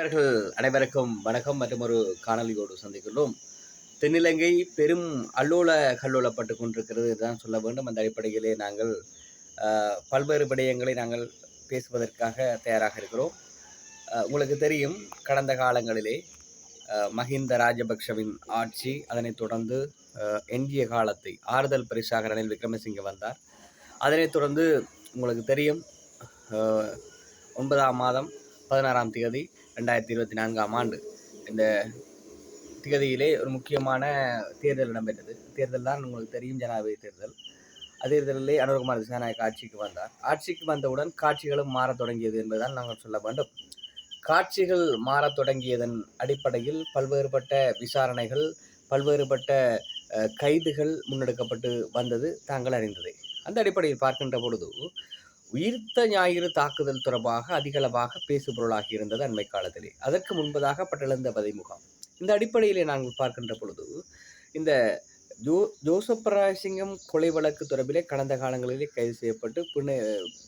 நண்பர்கள் அனைவருக்கும் வணக்கம். மற்றும் ஒரு காணொலியோடு சந்திக்கிறோம் தென்னிலங்கை பெரும் அல்லோல கல்லோலப்பட்டு கொண்டிருக்கிறது தான் சொல்ல வேண்டும். அந்த அடிப்படையிலே நாங்கள் பல்வேறு விடயங்களை நாங்கள் பேசுவதற்காக தயாராக இருக்கிறோம். உங்களுக்கு தெரியும் கடந்த காலங்களிலே மஹிந்த ராஜபக்ஷவின் ஆட்சி அதனைத் தொடர்ந்து எஞ்சிய காலத்தை ஆறுதல் பரிசாக ரணில் விக்ரமசிங்கே வந்தார். அதனைத் தொடர்ந்து உங்களுக்கு தெரியும் ஒன்பதாம் மாதம் பதினாறாம் தேதி ரெண்டாயிரத்தி இருபத்தி நான்காம் ஆண்டு. இந்த திகதியிலே ஒரு முக்கியமான தேர்தல் இடம்பெற்றது. தேர்தல் தான் உங்களுக்கு தெரியும் ஜனாதிபதி தேர்தல். அதேர்தலிலே அனுரகுமார் திசாநாயக் ஆட்சிக்கு வந்தார். ஆட்சிக்கு வந்தவுடன் காட்சிகளும் மாறத் தொடங்கியது என்பதுதான் நாங்கள் சொல்ல வேண்டும். காட்சிகள் மாறத் தொடங்கியதன் அடிப்படையில் பல்வேறுபட்ட விசாரணைகள் பல்வேறுபட்ட கைதுகள் முன்னெடுக்கப்பட்டு வந்தது தாங்கள் அறிந்ததே. அந்த அடிப்படையில் பார்க்கின்ற பொழுது உயிர்த்த ஞாயிறு தாக்குதல் தொடர்பாக அதிகளவாக பேசுபொருளாகி இருந்தது அண்மை காலத்திலே. அதற்கு முன்பதாக பட்டெழுந்த வதைமுகாம். இந்த அடிப்படையிலே நாங்கள் பார்க்கின்ற பொழுது இந்த ஜோ ஜோசப் ராயசிங்கம் கொலை வழக்கு தொடர்பிலே கடந்த காலங்களிலே கைது செய்யப்பட்டு பின்ன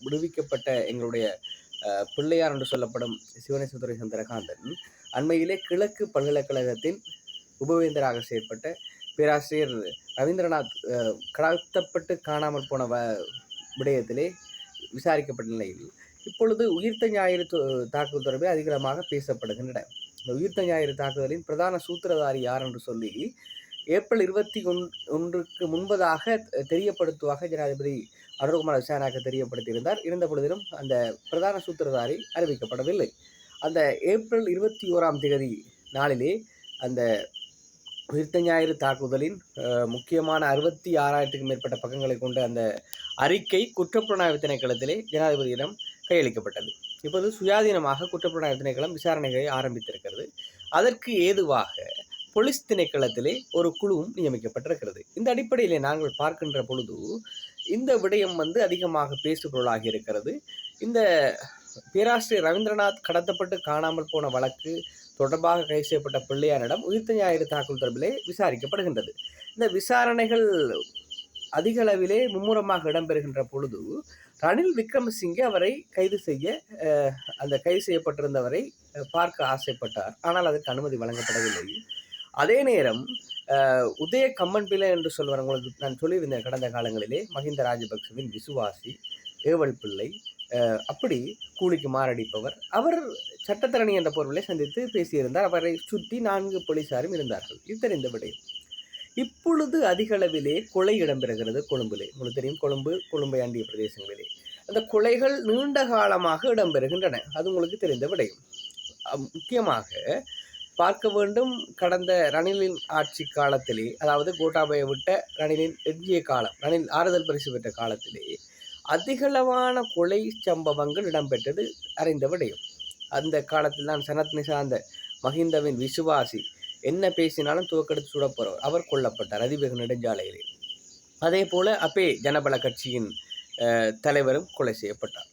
விடுவிக்கப்பட்ட எங்களுடைய பிள்ளையார் என்று சொல்லப்படும் சிவனேஸ்வரத்துறை சந்திரகாந்தன் அண்மையிலே கிழக்கு பல்கலைக்கழகத்தின் உபவேந்தராக செயற்பட்ட பேராசிரியர் ரவீந்திரநாத் கடத்தப்பட்டு காணாமல் போன வ விடயத்திலே விசாரிக்கப்பட்ட நிலையில் இப்பொழுது உயிர்த்த ஞாயிறு தாக்குதல் தொடர்பில் அதிகமாக பேசப்படுகின்றன. இந்த உயிர்த்த ஞாயிறு தாக்குதலின் பிரதான சூத்திரதாரி யார் என்று சொல்லி ஏப்ரல் இருபத்தி ஒன் ஒன்றுக்கு முன்பதாக தெரியப்படுத்துவாக ஜனாதிபதி அருண்குமார் விசாரணைக்கு தெரியப்படுத்தியிருந்தார். இருந்த பொழுதிலும் அந்த பிரதான சூத்திரதாரி அறிவிக்கப்படவில்லை. அந்த ஏப்ரல் இருபத்தி ஓராம் தேதி நாளிலே அந்த உயிர்த்த ஞாயிறு தாக்குதலின் முக்கியமான அறுபத்தி ஆறாயிரத்துக்கும் மேற்பட்ட பக்கங்களை கொண்ட அந்த அறிக்கை குற்றப்புலனாய்வு திணைக்களத்திலே ஜனாதிபதியிடம் கையளிக்கப்பட்டது. இப்போது சுயாதீனமாக குற்றப்புலனாய்வு திணைக்களம் விசாரணைகளை ஆரம்பித்திருக்கிறது. அதற்கு ஏதுவாக போலீஸ் திணைக்களத்திலே ஒரு குழுவும் நியமிக்கப்பட்டிருக்கிறது. இந்த அடிப்படையிலே நாங்கள் பார்க்கின்ற பொழுது இந்த விடயம் வந்து அதிகமாக பேசுபொருளாகி இருக்கிறது. இந்த பேராசிரியர் ரவீந்திரநாத் கடத்தப்பட்டு காணாமல் போன வழக்கு தொடர்பாக கைது செய்யப்பட்ட பிள்ளையாரிடம் உயிர்த்த ஞாயிறு தாக்குதல் தொடர்பிலே விசாரிக்கப்படுகின்றது. இந்த விசாரணைகள் அதிக அளவிலே மும்முரமாக இடம்பெறுகின்ற பொழுது ரணில் விக்ரமசிங்கே அவரை கைது செய்ய அந்த கைது செய்யப்பட்டிருந்தவரை பார்க்க ஆசைப்பட்டார். ஆனால் அதற்கு அனுமதி வழங்கப்படவில்லை. அதே நேரம் உதய உதய பிள்ளை என்று சொல்வார் உங்களுக்கு நான் சொல்லியிருந்தேன் கடந்த காலங்களிலே மஹிந்த ராஜபக்சவின் விசுவாசி ஏவல் பிள்ளை அப்படி கூலிக்கு மாரடிப்பவர். அவர் சட்டத்தரணி என்ற பொருளை சந்தித்து பேசியிருந்தார். அவரை சுற்றி நான்கு போலீசாரும் இருந்தார்கள். இது தெரிந்த விடயம். இப்பொழுது அதிகளவிலே கொலை இடம்பெறுகிறது கொழும்பிலே. உங்களுக்கு தெரியும் கொழும்பு கொழும்பை அண்டிய பிரதேசங்களிலே. அந்த கொலைகள் நீண்ட காலமாக இடம்பெறுகின்றன. அது உங்களுக்கு தெரிந்த விடையும். முக்கியமாக பார்க்க வேண்டும் கடந்த ரணிலின் ஆட்சி காலத்திலே அதாவது கோட்டாபய விட்ட ரணிலின் எஞ்சிய காலம் ரணில் ஆறுதல் பரிசு பெற்ற காலத்திலே அதிகளவான கொலை சம்பவங்கள் இடம்பெற்றது அறிந்த விடையும். அந்த காலத்தில் தான் சனத் நிசாந்த மஹிந்தவின் விசுவாசி என்ன பேசினாலும் துவக்கெடுத்து சுடப் அவர் கொல்லப்பட்டார் அதிவேக நெடுஞ்சாலையிலே அதே போல் அப்பே ஜனபல கட்சியின் தலைவரும் கொலை செய்யப்பட்டார்.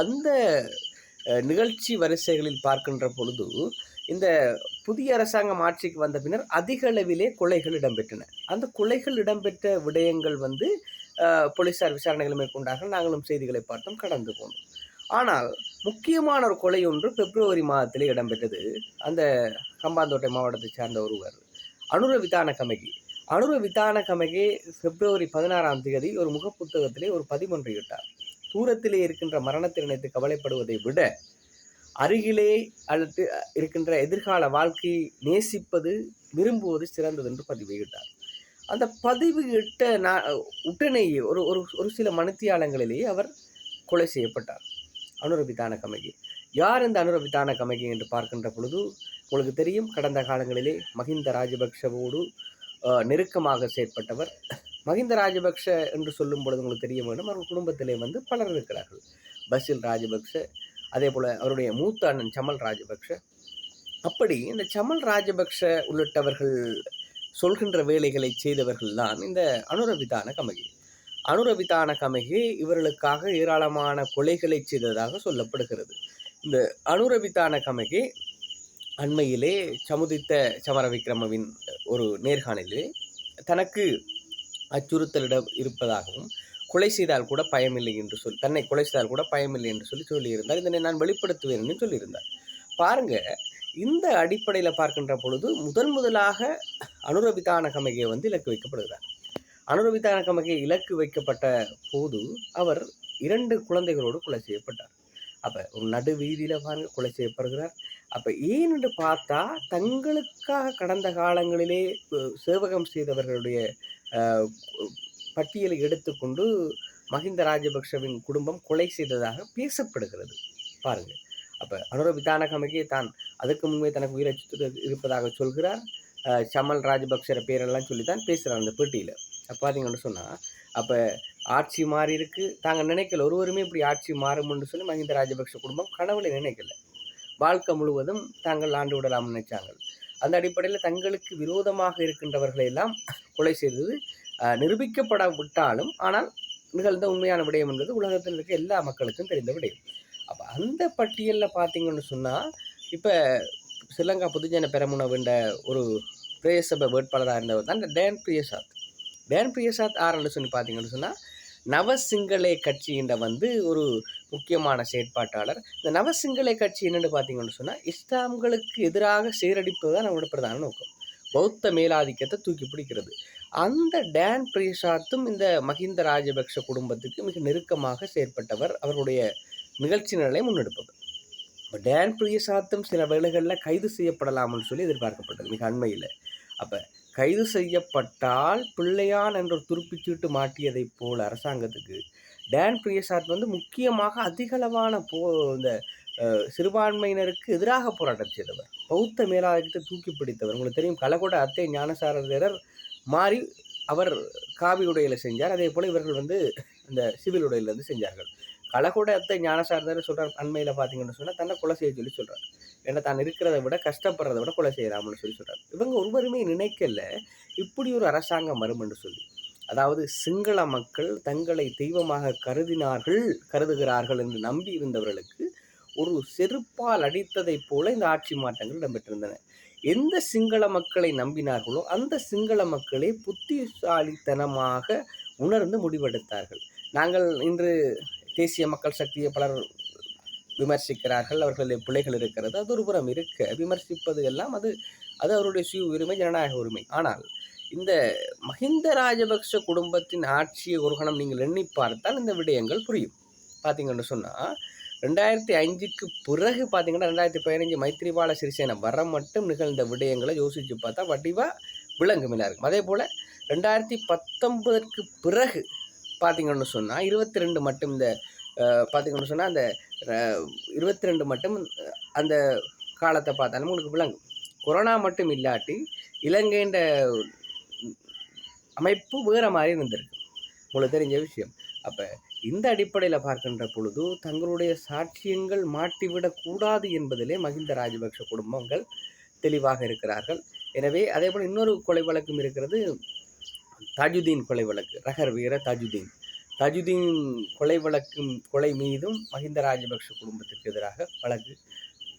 அந்த நிகழ்ச்சி வரிசைகளில் பார்க்கின்ற பொழுது இந்த புதிய அரசாங்கம் ஆட்சிக்கு வந்த பின்னர் அதிக அளவிலே கொலைகள் இடம்பெற்றன. அந்த கொலைகள் இடம்பெற்ற விடயங்கள் வந்து போலீசார் விசாரணைகள் மேற்கொண்டார்கள். நாங்களும் செய்திகளை பார்த்தோம் கடந்து போனோம். ஆனால் முக்கியமான ஒரு கொலை ஒன்று பிப்ரவரி மாதத்திலே இடம்பெற்றது. அந்த கம்பாந்தோட்டை மாவட்டத்தை சார்ந்த ஒருவர். அனுர விதான கமகி. அனுர விதான பிப்ரவரி பதினாறாம் தேதி ஒரு முகப்புத்தகத்திலே ஒரு பதிமொன்றை இட்டார். தூரத்திலே இருக்கின்ற மரணத்தை நினைத்து கவலைப்படுவதை விட அருகிலே அல்லது இருக்கின்ற எதிர்கால வாழ்க்கையை நேசிப்பது விரும்புவது சிறந்தது என்று பதிவிட்டார் அந்த பதிவு இட்ட நா உடனேயே ஒரு ஒரு ஒரு சில மணித்தியாலங்களிலேயே அவர் கொலை செய்யப்பட்டார். அனுரபிதான கமகி. யார் இந்த அனுரபிதான கமகி என்று பார்க்கின்ற பொழுது உங்களுக்கு தெரியும் கடந்த காலங்களிலே மஹிந்த ராஜபக்ஷவோடு நெருக்கமாக செயற்பட்டவர். மஹிந்த ராஜபக்ஷ என்று சொல்லும் பொழுது உங்களுக்கு தெரிய வேண்டும் அவர் குடும்பத்திலே வந்து பலர் இருக்கிறார்கள். பசில் ராஜபக்ஷ அதே போல் அவருடைய மூத்த அண்ணன் சமல் ராஜபக்ஷ. அப்படி இந்த சமல் ராஜபக்ஷ உள்ளிட்டவர்கள் சொல்கின்ற வேலைகளை செய்தவர்கள் தான் இந்த அனுரவிதான கமகி. அனுரவிதான கமகி இவர்களுக்காக ஏராளமான கொலைகளை செய்ததாக சொல்லப்படுகிறது. இந்த அனுரவிதான கமகி அண்மையிலே சமுதித்த சமர விக்ரமவின் ஒரு நேர்காணலிலே தனக்கு அச்சுறுத்தலிடம் இருப்பதாகவும் கொலை செய்தால் கூட பயமில்லை என்று சொல்லி தன்னை கொலை செய்தால் கூட பயமில்லை என்று சொல்லி சொல்லியிருந்தார். இதனை நான் வெளிப்படுத்துவேன் என்று சொல்லியிருந்தார். பாருங்க இந்த அடிப்படையில் பார்க்கின்ற பொழுது முதன் முதலாக அனுரவிதான கமகே வந்து இலக்கு வைக்கப்படுகிறார். அனுரவிதான கமகே இலக்கு வைக்கப்பட்ட போது அவர் இரண்டு குழந்தைகளோடு கொலை செய்யப்பட்டார். அப்போ ஒரு நடு வீதியில் பாருங்க கொலை செய்யப்படுகிறார். அப்போ ஏனென்று பார்த்தா தங்களுக்காக கடந்த காலங்களிலே சேவகம் செய்தவர்களுடைய பட்டியலை எடுத்துக்கொண்டு மஹிந்த ராஜபக்ஷவின் குடும்பம் கொலை செய்ததாக பேசப்படுகிறது. பாருங்க. அப்போ அனுர தான் அதுக்கு முன்பே தனக்கு உயிரை இருப்பதாக சொல்கிறார். சமல் ராஜபக்ஷர பேரெல்லாம் சொல்லி தான் பேசுகிறார் அந்த பேட்டியில். அப்போ பார்த்தீங்கன்னு சொன்னால் அப்போ ஆட்சி மாறி இருக்கு. தாங்க நினைக்கல ஒருவருமே இப்படி ஆட்சி மாறும்னு சொல்லி மஹிந்த ராஜபக்ஷ குடும்பம் கனவுல நினைக்கல. வாழ்க்கை முழுவதும் தாங்கள் ஆண்டு விடலாம் நினைச்சாங்க. அந்த அடிப்படையில் தங்களுக்கு விரோதமாக இருக்கின்றவர்களை எல்லாம் கொலை செய்தது அஹ், நிரூபிக்கப்படாவிட்டாலும் ஆனால் நிகழ்ந்த உண்மையான விடயம் என்பது உலகத்தில் இருக்க எல்லா மக்களுக்கும் தெரிந்த விடயம். அப்போ அந்த பட்டியலில் பார்த்தீங்கன்னு சொன்னால் இப்போ ஸ்ரீலங்கா பொதுஜன பெரமுனவுன்ற ஒரு பிரேசப வேட்பாளராக இருந்தவர் தான் இந்த டேன் பிரியசாத். டேன் பிரியசாத் ஆரன்னு சொல்லி பார்த்தீங்கன்னு சொன்னால் நவசிங்களே கட்சின்ற வந்து ஒரு முக்கியமான செயற்பாட்டாளர். இந்த நவசிங்களே கட்சி என்னென்னு பார்த்தீங்கன்னு சொன்னால் இஸ்லாம்களுக்கு எதிராக சீரடிப்பது தான் நம்மளோட பிரதான நோக்கம். பௌத்த மேலாதிக்கத்தை தூக்கி பிடிக்கிறது. அந்த டேன் பிரியசாத்தும் இந்த மஹிந்த ராஜபக்ஷ குடும்பத்துக்கு மிக நெருக்கமாக செயற்பட்டவர் அவருடைய நிகழ்ச்சி நிலை முன்னெடுப்பவர். இப்போ டேன் பிரியசாத்தும் சில வேளைகளில் கைது செய்யப்படலாம்னு சொல்லி எதிர்பார்க்கப்பட்டது மிக அண்மையில். அப்போ கைது செய்யப்பட்டால் பிள்ளையான் என்ற துருப்பிச்சீட்டு மாட்டியதைப் போல் அரசாங்கத்துக்கு டேன் பிரியசாத் வந்து முக்கியமாக அதிகளவான போ இந்த சிறுபான்மையினருக்கு எதிராக போராட்டம் செய்தவர். பௌத்த மேலாதிக்கத்தை தூக்கி பிடித்தவர். உங்களுக்கு தெரியும் கலகோட அத்தை ஞானசாரதர் மாறி அவர் காவி உடையில் செஞ்சார். அதே போல் இவர்கள் வந்து இந்த சிவில் உடையிலேருந்து செஞ்சார்கள். கலகோட அத்தை ஞானசாரதர் சொல்கிறார் அண்மையில் பார்த்தீங்கன்னு சொன்னால் தன்னை கொலை செய்ய சொல்லி சொல்கிறார் ஏன்னா தான் இருக்கிறத விட கஷ்டப்படுறதை விட கொலை செய்யலாம்னு சொல்லி சொல்கிறார் இவங்க ஒருவருமே நினைக்கல இப்படி ஒரு அரசாங்கம் வரும் என்று சொல்லி. அதாவது சிங்கள மக்கள் தங்களை தெய்வமாக கருதினார்கள் கருதுகிறார்கள் என்று நம்பி இருந்தவர்களுக்கு ஒரு செருப்பால் அடித்ததைப் போல இந்த ஆட்சி மாற்றங்கள் இடம்பெற்றிருந்தன. எந்த சிங்கள மக்களை நம்பினார்களோ அந்த சிங்கள மக்களே புத்திசாலித்தனமாக உணர்ந்து முடிவெடுத்தார்கள். நாங்கள் இன்று தேசிய மக்கள் சக்தியை பலர் விமர்சிக்கிறார்கள் அவர்களுடைய பிள்ளைகள் இருக்கிறது அது ஒரு புறம் இருக்க. விமர்சிப்பது எல்லாம் அது அது அவருடைய சுய உரிமை ஜனநாயக உரிமை. ஆனால் இந்த மஹிந்த ராஜபக்ஷ குடும்பத்தின் ஆட்சியை ஒரு கணம் நீங்கள் எண்ணி பார்த்தால் இந்த விடயங்கள் புரியும். பார்த்தீங்கன்னு சொன்னால் ரெண்டாயிரத்தி அஞ்சுக்கு பிறகு பார்த்தீங்கன்னா ரெண்டாயிரத்தி பதினஞ்சு மைத்ரிபால சிறிசேன வர மட்டும் நிகழ்ந்த விடயங்களை யோசித்து பார்த்தா வடிவாக விளங்குமில்லா. இருக்கும் அதே போல் ரெண்டாயிரத்தி பத்தொன்பதற்கு பிறகு பார்த்தீங்கன்னு சொன்னால் இருபத்தி ரெண்டு மட்டும் இந்த பார்த்தீங்கன்னு சொன்னால் அந்த இருபத்தி ரெண்டு மட்டும் அந்த காலத்தை பார்த்தாலும் உங்களுக்கு விளங்கும். கொரோனா மட்டும் இல்லாட்டி இலங்கைன்ற அமைப்பு வேறு மாதிரி இருந்திருக்கு. உங்களுக்கு தெரிஞ்ச விஷயம். அப்போ இந்த அடிப்படையில் பார்க்கின்ற பொழுது தங்களுடைய சாட்சியங்கள் மாட்டிவிடக்கூடாது என்பதிலே மஹிந்த ராஜபக்ஷ குடும்பங்கள் தெளிவாக இருக்கிறார்கள். எனவே அதே போல் இன்னொரு கொலை வழக்கும் இருக்கிறது. தாஜுதீன் கொலை வழக்கு ரகர் வீர தாஜுதீன். தாஜுதீன் கொலை வழக்கும் கொலை மீதும் மஹிந்த ராஜபக்ஷ குடும்பத்திற்கு எதிராக வழக்கு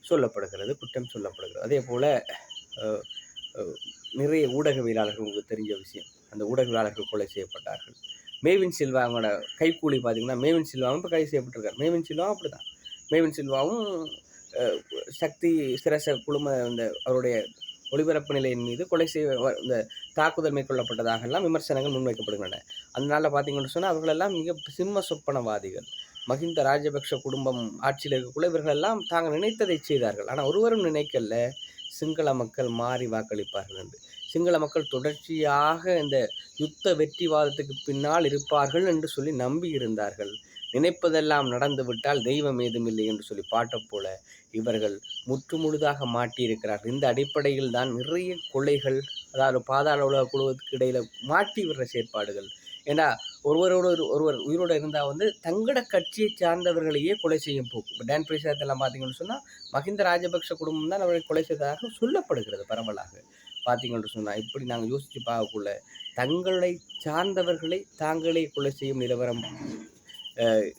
சொல்லப்படுகிறது குற்றம் சொல்லப்படுகிறது. அதே போல் நிறைய ஊடகவியலாளர்கள் உங்களுக்கு தெரிஞ்ச விஷயம். அந்த ஊடகவியலாளர்கள் கொலை செய்யப்பட்டார்கள். மேவின் சில்வாவோட கைக்கூலி பார்த்தீங்கன்னா மேவின் சில்வாவும் இப்போ கைது செய்யப்பட்டிருக்கார். மேவின் சில்வாவும் அப்படி தான் மேவின் சில்வாவும் சக்தி சிரச குழும இந்த அவருடைய ஒளிபரப்பு நிலையின் மீது கொலை செய்ய வ- இந்த தாக்குதல் மேற்கொள்ளப்பட்டதாக எல்லாம் விமர்சனங்கள் முன்வைக்கப்படுகின்றன. அதனால் பார்த்தீங்கன்னு சொன்னால் அவர்களெல்லாம் மிக சிம்ம சொப்பனவாதிகள். மஹிந்த ராஜபக்ஷ குடும்பம் ஆட்சியில் இருக்கக்குள்ள இவர்கள் எல்லாம் தாங்கள் நினைத்ததை செய்தார்கள். ஆனால் ஒருவரும் நினைக்கல. சிங்கள மக்கள் மாறி வாக்களிப்பார்கள் என்று. சிங்கள மக்கள் தொடர்ச்சியாக இந்த யுத்த வெற்றிவாதத்துக்கு பின்னால் இருப்பார்கள் என்று சொல்லி நம்பி இருந்தார்கள் நினைப்பதெல்லாம் நடந்துவிட்டால் தெய்வம் ஏதுமில்லை என்று சொல்லி பாட்டப் போல இவர்கள் முற்று முழுதாக மாட்டியிருக்கிறார்கள். இந்த அடிப்படையில் தான் நிறைய கொலைகள் அதாவது பாதாள உலக குழுவுக்கு இடையில மாட்டி விடுற செயற்பாடுகள். ஏன்னா ஒருவரோடு ஒருவர் உயிரோடு இருந்தால் வந்து தங்கட கட்சியை சார்ந்தவர்களையே கொலை செய்யும் போக்கு. இப்போ டேன் பிரசாத் பார்த்தீங்கன்னு சொன்னால் மஹிந்த ராஜபக்ஷ குடும்பம் தான் அவர்களை கொலை செய்ததாக சொல்லப்படுகிறது பரவலாக. பார்த்தீங்கன்னு சொன்னால் இப்படி நாங்கள் யோசித்து பார்க்கக்குள்ள தங்களை சார்ந்தவர்களை தாங்களே கொலை செய்யும் நிலவரம்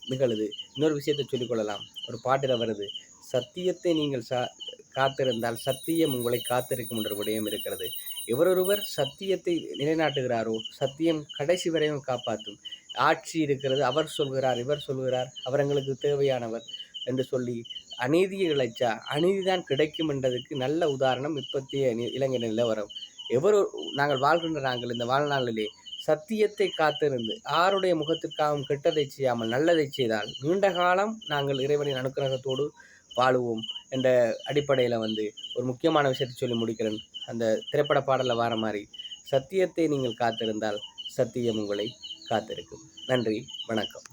நிகழுது. இன்னொரு விஷயத்தை சொல்லிக்கொள்ளலாம். ஒரு பாட்டில் வருது. சத்தியத்தை நீங்கள் சா காத்திருந்தால் சத்தியம் உங்களை காத்திருக்கும் என்ற விடயம் இருக்கிறது. எவரொருவர் சத்தியத்தை நிலைநாட்டுகிறாரோ சத்தியம் கடைசி வரையும் காப்பாற்றும். ஆட்சி இருக்கிறது. அவர் சொல்கிறார் இவர் சொல்கிறார். அவர் எங்களுக்கு தேவையானவர் என்று சொல்லி அநீதியை இழைச்சா அநீதி தான் கிடைக்கும் என்றதுக்கு நல்ல உதாரணம் இப்பத்திய நி- இலங்கை நிலவரம் எவரோ நாங்கள் வாழ்கின்ற நாங்கள் இந்த வாழ்நாளிலே சத்தியத்தை காத்திருந்து ஆருடைய முகத்திற்காகவும் கெட்டதை செய்யாமல் நல்லதை செய்தால் நீண்ட காலம் நாங்கள் இறைவனின் அனுக்கிரகத்தோடு வாழுவோம் என்ற அடிப்படையில் வந்து ஒரு முக்கியமான விஷயத்தை சொல்லி முடிக்கிறேன். அந்த திரைப்பட பாடலில் வர மாதிரி சத்தியத்தை நீங்கள் காத்திருந்தால் சத்தியம் உங்களை காத்திருக்கும். நன்றி வணக்கம்.